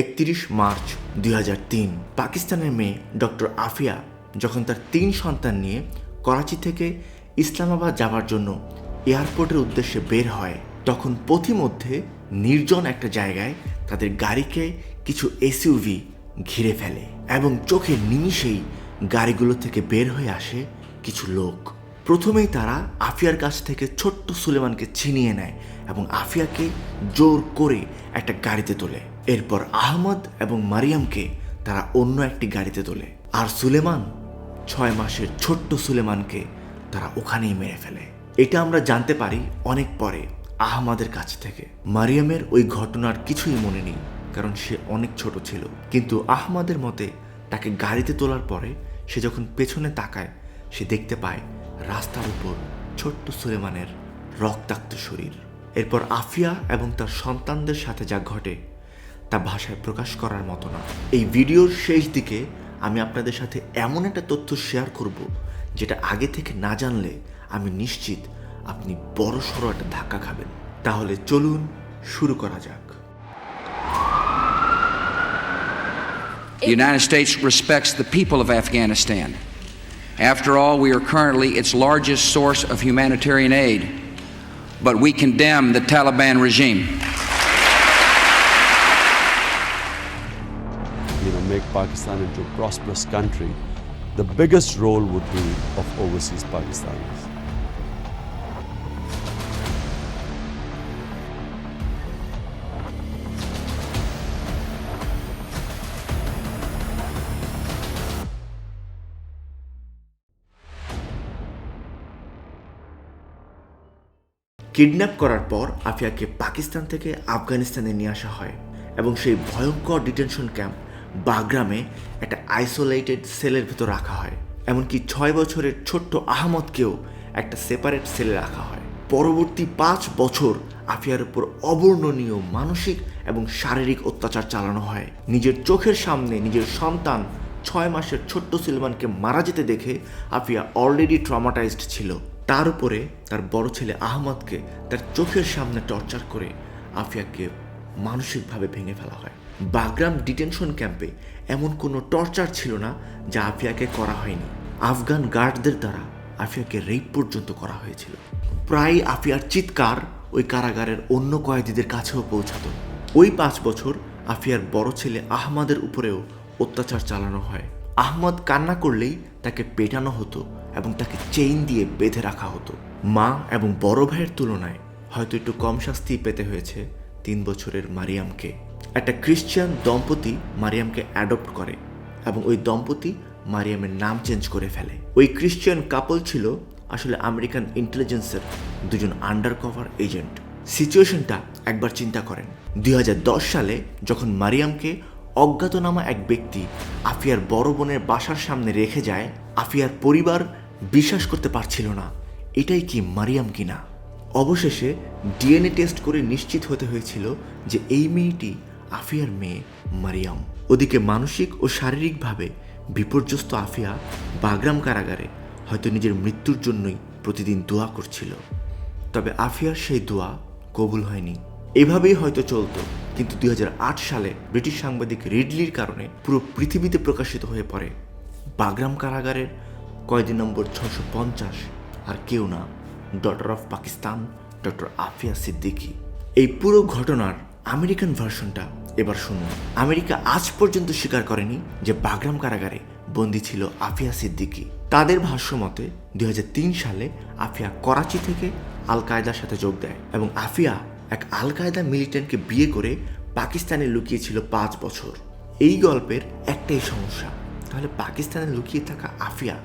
একত্রিশ মার্চ দুই তিন। পাকিস্তানের মেয়ে ডক্টর আফিয়া যখন তার তিন সন্তান নিয়ে করাচি থেকে ইসলামাবাদ যাওয়ার জন্য এয়ারপোর্টের উদ্দেশ্যে বের হয়, তখন পথিমধ্যে নির্জন একটা জায়গায় তাদের গাড়িকে কিছু এসইউভি ঘিরে ফেলে এবং চোখের নিমিষেই গাড়িগুলো থেকে বের হয়ে আসে কিছু লোক। প্রথমেই তারা আফিয়ার কাছ থেকে ছোট্ট সুলেমানকে ছিনিয়ে নেয় এবং আফিয়াকে জোর করে একটা গাড়িতে তোলে। এরপর আহমদ এবং মারিয়ামকে তারা অন্য একটি গাড়িতে তোলে। আর সুলেমান, ছয় মাসের ছোট্ট সুলেমানকে তারা ওখানেই মেরে ফেলে। এটা আমরা জানতে পারি অনেক পরে আহমাদের কাছ থেকে। মারিয়ামের ওই ঘটনার কিছুই মনে নেই, কারণ সে অনেক ছোট ছিল। কিন্তু আহমাদের মতে তাকে গাড়িতে তোলার পরে সে যখন পেছনে তাকায়, সে দেখতে পায় রাস্তার উপর ছোট্ট সুলেমানের রক্তাক্ত শরীর। এরপর আফিয়া এবং তার সন্তানদের সাথে যা ঘটে তা ভাষায় প্রকাশ করার মতো না এই ভিডিওর শেষ দিকে আমি আপনাদের সাথে এমন একটা তথ্য শেয়ার করব যেটা আগে থেকে না জানলে আমি নিশ্চিত আপনি বড় সড়ো একটা ধাক্কা খাবেন তাহলে চলুন শুরু করা যাক The United States respects the people of Afghanistan. After all, we are currently its largest source of humanitarian aid, but we condemn the Taliban regime. You know, make Pakistan into a prosperous country, the biggest role would be of overseas Pakistanis. Kidnap করার পর আফিয়াকে পাকিস্তান থেকে আফগানিস্তানে নিয়ে আসা হয় এবং সেই ভয়ঙ্কর ডিটেনশন ক্যাম্প বাগরামে একটা আইসোলেটেড সেলের ভেতর রাখা হয়। এমনকি ছয় বছরের ছোট্ট আহমদকেও একটা সেপারেট সেলে রাখা হয়। পরবর্তী পাঁচ বছর আফিয়ার উপর অবর্ণনীয় মানসিক এবং শারীরিক অত্যাচার চালানো হয়। নিজের চোখের সামনে নিজের সন্তান ছয় মাসের ছোট্ট সিলমানকে মারা যেতে দেখে আফিয়া অলরেডি ট্রমাটাইজড ছিল। তার উপরে তার বড় ছেলে আহমদকে তার চোখের সামনে টর্চার করে আফিয়াকে মানসিকভাবে ভেঙে ফেলা হয়। বাগরাম ডিটেনশন ক্যাম্পে এমন কোনো টর্চার ছিল না যা আফিয়াকে করা হয়নি। আফগান গার্ডদের দ্বারা আফিয়াকে রেপ পর্যন্ত করা হয়েছিল। প্রায় আফিয়ার চিৎকার ওই কারাগারের অন্য কয়েদিদের কাছেও পৌঁছাত। ওই পাঁচ বছর আফিয়ার বড় ছেলে আহমদের উপরেও অত্যাচার চালানো হয়। আহমদ কান্না করলেই তাকে পেটানো হতো এবং তাকে চেইন দিয়ে বেঁধে রাখা হতো। মা এবং বড় ভাইয়ের তুলনায় হয়তো একটু কম শাস্তি পেতে হয়েছে তিন বছরের মারিয়ামকে। একটা খ্রিশ্চান দম্পতি মারিয়ামকে অ্যাডপ্ট করে এবং ওই দম্পতি মারিয়ামের নাম চেঞ্জ করে ফেলে। ওই খ্রিশ্চান কাপল ছিল আসলে আমেরিকান ইন্টেলিজেন্সের দুজন আন্ডার কভার এজেন্ট সিচুয়েশনটা একবার চিন্তা করেন। দুই হাজার দশ সালে যখন মারিয়ামকে অজ্ঞাতনামা এক ব্যক্তি আফিয়ার বড় বোনের বাসার সামনে রেখে যায়, আফিয়ার পরিবার বিশ্বাস করতে পারছিল না, এটাই কি মারিয়াম কিনা? অবশেষে ডিএনএ টেস্ট করে নিশ্চিত হতে হয়েছিল যে এই মেয়েটি আফিয়ার মেয়ে মারিয়াম। ওদিকে মানসিক ও শারীরিকভাবে বিপর্যস্ত আফিয়া বাগরাম কারাগারে হয়তো নিজের মৃত্যুর জন্যই প্রতিদিন দোয়া করছিল। তবে আফিয়ার সেই দোয়া কবুল হয়নি। এভাবেই হয়তো চলতো, কিন্তু দুই হাজার আট সালে ব্রিটিশ সাংবাদিক রিডলির কারণে পুরো পৃথিবীতে প্রকাশিত হয়ে পড়ে বাগরাম কারাগারের কয়েদি নম্বর ছশো পঞ্চাশ আর কেউ না। Daughter of Pakistan doctor Aafia Siddiqui এই পুরো ঘটনার আমেরিকান ভার্সনটা এবার শুনুন। আমেরিকা আজ পর্যন্ত স্বীকার করেনি যে বাগরাম কারাগারে বন্দী ছিল আফিয়া সিদ্দিকী। তাদের ভাষ্য মতে, দুই হাজার তিন সালে আফিয়া করাচি থেকে আল কায়দার সাথে যোগ দেয় এবং আফিয়া এক আল কায়দা মিলিটেন্টকে বিয়ে করে পাকিস্তানে লুকিয়েছিল পাঁচ বছর। এই গল্পের একটাই সমস্যা, তাহলে পাকিস্তানে লুকিয়ে থাকা আফিয়া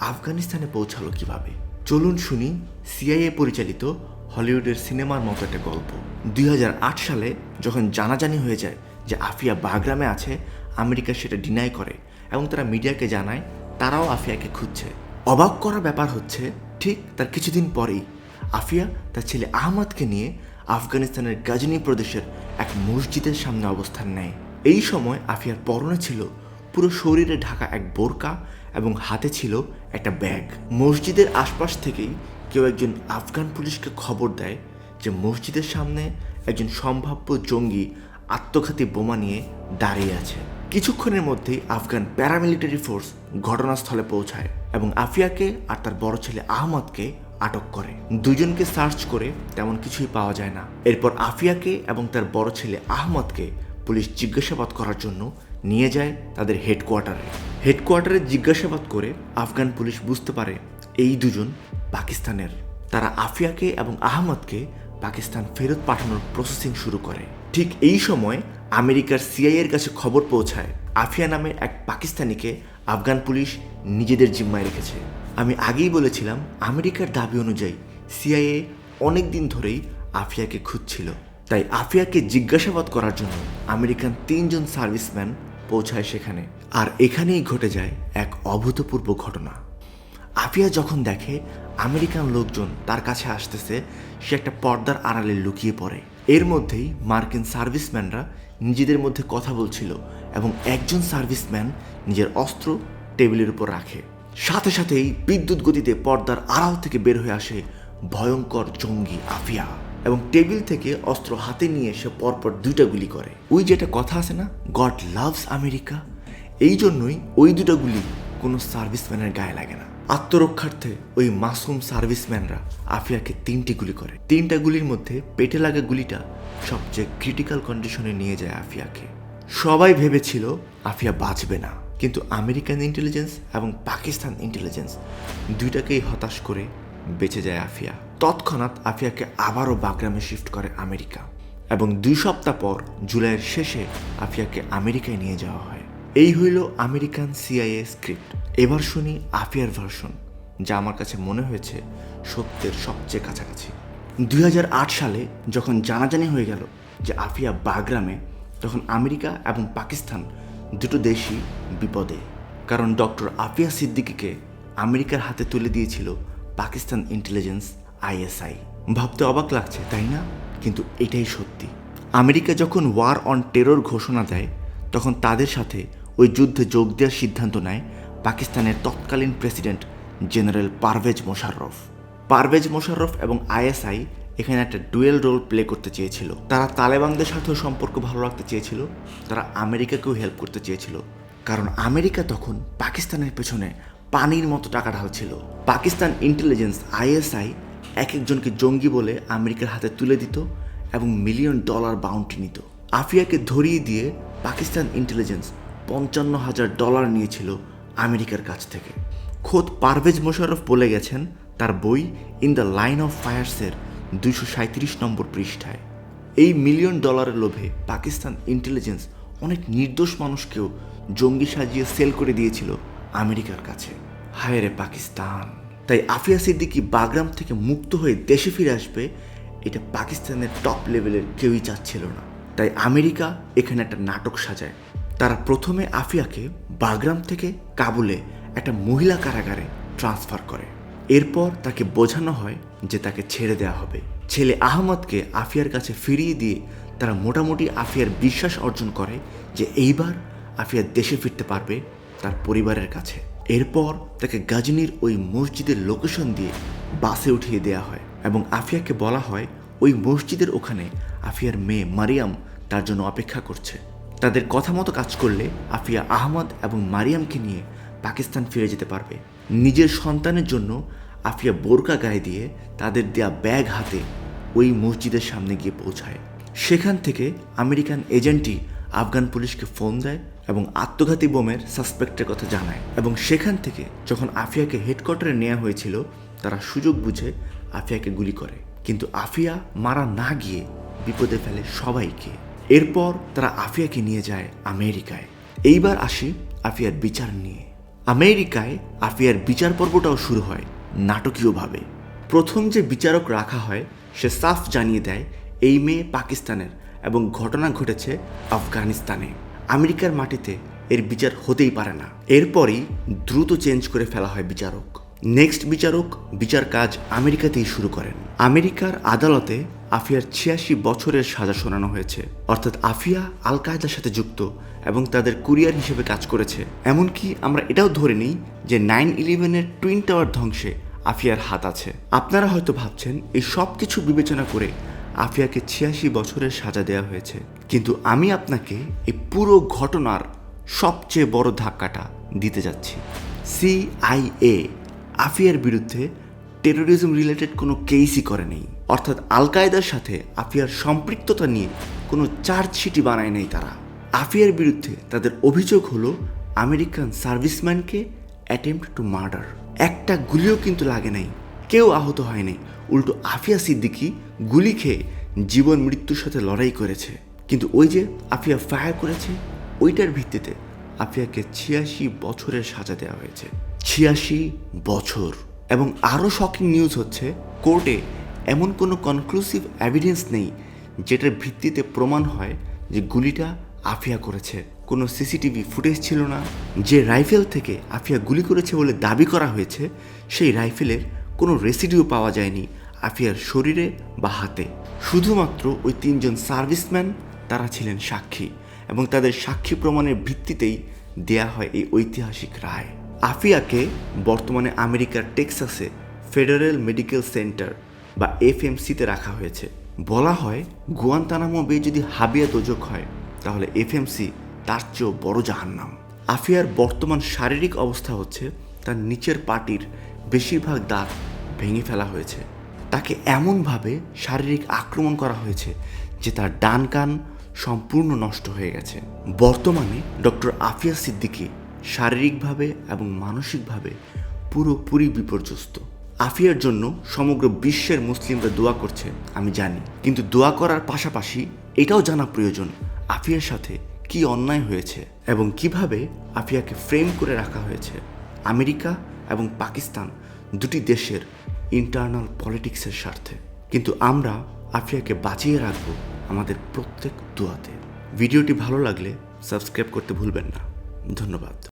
আফগানিস্তানে পৌঁছালো কীভাবে? চলুন শুনি সিআইএ পরিচালিত হলিউডের সিনেমার মতো একটা গল্প। দুই হাজার আট সালে যখন জানাজানি হয়ে যায় যে আফিয়া বাগরামে আছে, আমেরিকা সেটা ডিনাই করে এবং তারা মিডিয়াকে জানায় তারাও আফিয়াকে খুঁজছে। অবাক করা ব্যাপার হচ্ছে, ঠিক তার কিছুদিন পরেই আফিয়া তার ছেলে আহমদকে নিয়ে আফগানিস্তানের গাজনি প্রদেশের এক মসজিদের সামনে অবস্থান নেয়। এই সময় আফিয়ার পরনে ছিল পুরো শরীরে ঢাকা এক বোরকা এবং হাতে ছিল একটা ব্যাগ। মসজিদের আশপাশ থেকেই কেউ একজন আফগান পুলিশকে খবর দেয় যে মসজিদের সামনে একজন সম্ভাব্য জঙ্গি আত্মঘাতী বোমা নিয়ে দাঁড়িয়ে আছে। কিছুক্ষণের মধ্যেই আফগান প্যারামিলিটারি ফোর্স ঘটনাস্থলে পৌঁছায় এবং আফিয়াকে আর তার বড় ছেলে আহমদকে আটক করে। দুজনকে সার্চ করে তেমন কিছুই পাওয়া যায় না। এরপর আফিয়াকে এবং তার বড় ছেলে আহমদকে পুলিশ জিজ্ঞাসাবাদ করার জন্য নিয়ে যায় তাদের হেডকোয়ার্টারে। হেডকোয়ার্টারে জিজ্ঞাসাবাদ করে আফগান পুলিশ বুঝতে পারে এই দুজন পাকিস্তানের। তারা আফিয়াকে এবং আহমদকে পাকিস্তান ফেরত পাঠানোর প্রসেসিং শুরু করে। ঠিক এই সময় আমেরিকার সিআইয়ের কাছে খবর পৌঁছায়, আফিয়া নামে এক পাকিস্তানিকে আফগান পুলিশ নিজেদের জিম্মায় রেখেছে। আমি আগেই বলেছিলাম, আমেরিকার দাবি অনুযায়ী সিআইএ অনেক দিন ধরেই আফিয়াকে খুঁজছিল। তাই আফিয়াকে জিজ্ঞাসাবাদ করার জন্য আমেরিকান তিনজন সার্ভিসম্যান পৌঁছায় সেখানে। আর এখানেই ঘটে যায় এক অভূতপূর্ব ঘটনা। আফিয়া যখন দেখে আমেরিকান লোকজন তার কাছে আসতেছে, সে একটা পর্দার আড়ালে লুকিয়ে পড়ে। এর মধ্যেই মার্কিন সার্ভিসম্যানরা নিজেদের মধ্যে কথা বলছিল এবং একজন সার্ভিসম্যান নিজের অস্ত্র টেবিলের উপর রাখে। সাথে সাথেই বিদ্যুৎ গতিতে পর্দার আড়াল থেকে বের হয়ে আসে ভয়ঙ্কর জঙ্গি আফিয়া এবং টেবিল থেকে অস্ত্র হাতে নিয়ে সে পরপর দুইটা গুলি করে। ওই যেটা কথা আছে না, গড লাভস আমেরিকা এই জন্যই ওই দুটো গুলি কোনো সার্ভিসম্যানের গায়ে লাগে না। আত্মরক্ষার্থে ওই মাসুম সার্ভিসম্যানরা আফিয়াকে তিনটি গুলি করে। তিনটা গুলির মধ্যে পেটে লাগা গুলিটা সবচেয়ে ক্রিটিক্যাল কন্ডিশনে নিয়ে যায় আফিয়াকে। সবাই ভেবেছিল আফিয়া বাঁচবে না, কিন্তু আমেরিকান ইন্টেলিজেন্স এবং পাকিস্তান ইন্টেলিজেন্স দুইটাকেই হতাশ করে বেঁচে যায় আফিয়া। তৎক্ষণাৎ আফিয়াকে আবারও বাগরামে শিফট করে আমেরিকা এবং দুই সপ্তাহ পর জুলাইয়ের শেষে আফিয়াকে আমেরিকায় নিয়ে যাওয়া হয়। এই হইল আমেরিকান সিআইএ স্ক্রিপ্ট এবার শুনি আফিয়ার ভার্সন যা আমার কাছে মনে হয়েছে সত্যের সবচেয়ে কাছাকাছি। দুই হাজার আট সালে যখন জানাজানি হয়ে গেল যে আফিয়া বাগরামে, তখন আমেরিকা এবং পাকিস্তান দুটো দেশই বিপদে। কারণ ডক্টর আফিয়া সিদ্দিকিকে আমেরিকার হাতে তুলে দিয়েছিল পাকিস্তান ইন্টেলিজেন্স আইএসআই ভাবতে অবাক লাগছে, তাই না? কিন্তু এটাই সত্যি। আমেরিকা যখন ওয়ার অন টেরর ঘোষণা দেয়, তখন তাদের সাথে ওই যুদ্ধে যোগ দেওয়ার সিদ্ধান্ত নেয় পাকিস্তানের তৎকালীন প্রেসিডেন্ট জেনারেল পারভেজ মোশাররফ। পারভেজ মোশাররফ এবং আইএসআই এখানে একটা ডুয়েল রোল প্লে করতে চেয়েছিল। তারা তালেবানদের সাথেও সম্পর্ক ভালো রাখতে চেয়েছিল। তারা আমেরিকাকেও হেল্প করতে চেয়েছিল। কারণ আমেরিকা তখন পাকিস্তানের পেছনে পানির মতো টাকা ঢালছিল। পাকিস্তান ইন্টেলিজেন্স আইএসআই এক একজনকে জঙ্গি বলে আমেরিকার হাতে তুলে দিত এবং মিলিয়ন ডলার বাউন্টি নিত। আফিয়াকে ধরিয়ে দিয়ে পাকিস্তান ইন্টেলিজেন্স পঞ্চান্ন হাজার ডলার নিয়েছিল আমেরিকার কাছ থেকে। খোদ পারভেজ মোশারফ বলে গেছেন তার বই ইন দ্য লাইন অফ ফায়ার্সের দুশো সাঁত্রিশ নম্বর পৃষ্ঠায়। এই মিলিয়ন ডলারের লোভে পাকিস্তান ইন্টেলিজেন্স অনেক নির্দোষ মানুষকেও জঙ্গি সাজিয়ে সেল করে দিয়েছিল আমেরিকার কাছে। হায় রে পাকিস্তান! তাই আফিয়া সিদ্দিকি বাগরাম থেকে মুক্ত হয়ে দেশে ফিরে আসবে, এটা পাকিস্তানের টপ লেভেলের কেউই চাচ্ছিল না। তাই আমেরিকা এখানে একটা নাটক সাজায়। তারা প্রথমে আফিয়াকে বাগরাম থেকে কাবুলে একটা মহিলা কারাগারে ট্রান্সফার করে। এরপর তাকে বোঝানো হয় যে তাকে ছেড়ে দেওয়া হবে। ছেলে আহমদকে আফিয়ার কাছে ফিরিয়ে দিয়ে তারা মোটামুটি আফিয়ার বিশ্বাস অর্জন করে যে এইবার আফিয়া দেশে ফিরতে পারবে তার পরিবারের কাছে। এরপর তাকে গাজনির ওই মসজিদের লোকেশন দিয়ে বাসে উঠিয়ে দেওয়া হয় এবং আফিয়াকে বলা হয়, ওই মসজিদের ওখানে আফিয়ার মেয়ে মারিয়াম তার জন্য অপেক্ষা করছে। তাদের কথা মতো কাজ করলে আফিয়া আহমদ এবং মারিয়ামকে নিয়ে পাকিস্তান ফিরে যেতে পারবে। নিজের সন্তানের জন্য আফিয়া বোরকা গায়ে দিয়ে তাদের দেয়া ব্যাগ হাতে ওই মসজিদের সামনে গিয়ে পৌঁছায়। সেখান থেকে আমেরিকান এজেন্টই আফগান পুলিশকে ফোন দেয় এবং আত্মঘাতী বোমের সাসপেক্টের কথা জানায় এবং সেখান থেকে যখন আফিয়াকে হেডকোয়ার্টারে নেওয়া হয়েছিল, তারা সুযোগ বুঝে আফিয়াকে গুলি করে। কিন্তু আফিয়া মারা না গিয়ে বিপদে ফেলে সবাইকে। এরপর তারা আফিয়াকে নিয়ে যায় আমেরিকায়। এইবার আসি আফিয়ার বিচার নিয়ে। আমেরিকায় আফিয়ার বিচার পর্বটাও শুরু হয় নাটকীয়ভাবে। প্রথম যে বিচারক রাখা হয়, সে সাফ জানিয়ে দেয় এই মেয়ে পাকিস্তানের এবং ঘটনা ঘটেছে আফগানিস্তানে। আমেরিকার মাটিতে এর বিচার হতেই পারে না। এরপরই দ্রুত চেঞ্জ করে ফেলা হয় বিচারক। নেক্সট বিচারক বিচার কাজ আমেরিকাতেই শুরু করেন। আমেরিকার আদালতে আফিয়ার ছিয়াশি বছরের সাজা শোনানো হয়েছে। অর্থাৎ আফিয়া আল কায়দার সাথে যুক্ত এবং তাদের কুরিয়ার হিসেবে কাজ করেছে। এমনকি আমরা এটাও ধরে নিই যে নাইন ইলেভেনের টুইন টাওয়ার ধ্বংসে আফিয়ার হাত আছে। আপনারা হয়তো ভাবছেন, এই সব কিছু বিবেচনা করে আফিয়াকে ছিয়াশি বছরের সাজা দেওয়া হয়েছে। কিন্তু আমি আপনাকে এই পুরো ঘটনার সবচেয়ে বড় ধাক্কাটা দিতে যাচ্ছি। সিআইএ আফিয়ার বিরুদ্ধে টেরোরিজম রিলেটেড কোনো কেসই করে নেই। অর্থাৎ আল কায়দার সাথে আফিয়ার সম্পৃক্ততা নিয়ে কোনো চার্জশিটই বানায় নেই তারা। আফিয়ার বিরুদ্ধে তাদের অভিযোগ হলো আমেরিকান সার্ভিসম্যানকে অ্যাটেম্প্ট টু মার্ডার একটা গুলিও কিন্তু লাগে নাই। কেউ আহত হয় নাই। উল্টো আফিয়া সিদ্দিকি গুলি খেয়ে জীবন মৃত্যুর সাথে লড়াই করেছে। কিন্তু ওই যে আফিয়া ফায়ার করেছে, ওইটার ভিত্তিতে আফিয়াকে ছিয়াশি বছরের সাজা দেওয়া হয়েছে। ছিয়াশি বছর। এবং আরও শকিং নিউজ হচ্ছে কোর্টে এমন কোনো কনক্লুসিভ এভিডেন্স নেই যেটার ভিত্তিতে প্রমাণ হয় যে গুলিটা আফিয়া করেছে। কোনো সিসিটিভি ফুটেজ ছিল না। যে রাইফেল থেকে আফিয়া গুলি করেছে বলে দাবি করা হয়েছে, সেই রাইফেলের কোনো রেসিডিও পাওয়া যায়নি আফিয়ার শরীরে বা হাতে। শুধুমাত্র ওই তিনজন সার্ভিসম্যান তারা ছিলেন সাক্ষী এবং তাদের সাক্ষী প্রমাণের ভিত্তিতেই দেয়া হয় এই ঐতিহাসিক রায়। আফিয়াকে বর্তমানে আমেরিকার টেক্সাসে ফেডারেল মেডিকেল সেন্টার বা এফএমসিতে রাখা হয়েছে। বলা হয় গুয়ান্তানামো বে যদি হাবিয়া দোজক হয়, তাহলে এফএমসি তার চেয়েও বড় জাহান্নাম। আফিয়ার বর্তমান শারীরিক অবস্থা হচ্ছে, তার নিচের পাটির বেশিরভাগ দাঁত ভেঙে ফেলা হয়েছে। তাকে এমনভাবে শারীরিক আক্রমণ করা হয়েছে যে তার ডান কান সম্পূর্ণ নষ্ট হয়ে গেছে। বর্তমানে ডক্টর আফিয়া সিদ্দিকী শারীরিকভাবে এবং মানসিকভাবে পুরোপুরি বিপর্যস্ত। আফিয়ার জন্য সমগ্র বিশ্বের মুসলিমরা দোয়া করছে, আমি জানি। কিন্তু দোয়া করার পাশাপাশি এটাও জানা প্রয়োজন, আফিয়ার সাথে কি অন্যায় হয়েছে এবং কীভাবে আফিয়াকে ফ্রেম করে রাখা হয়েছে। আমেরিকা এবং পাকিস্তান দুটি দেশের ইন্টারনাল পলিটিক্সের স্বার্থে। কিন্তু আমরা আফিয়াকে বাঁচিয়ে রাখব আমাদের প্রত্যেক দোয়াতে। ভিডিওটি ভালো লাগলে সাবস্ক্রাইব করতে ভুলবেন না। ধন্যবাদ।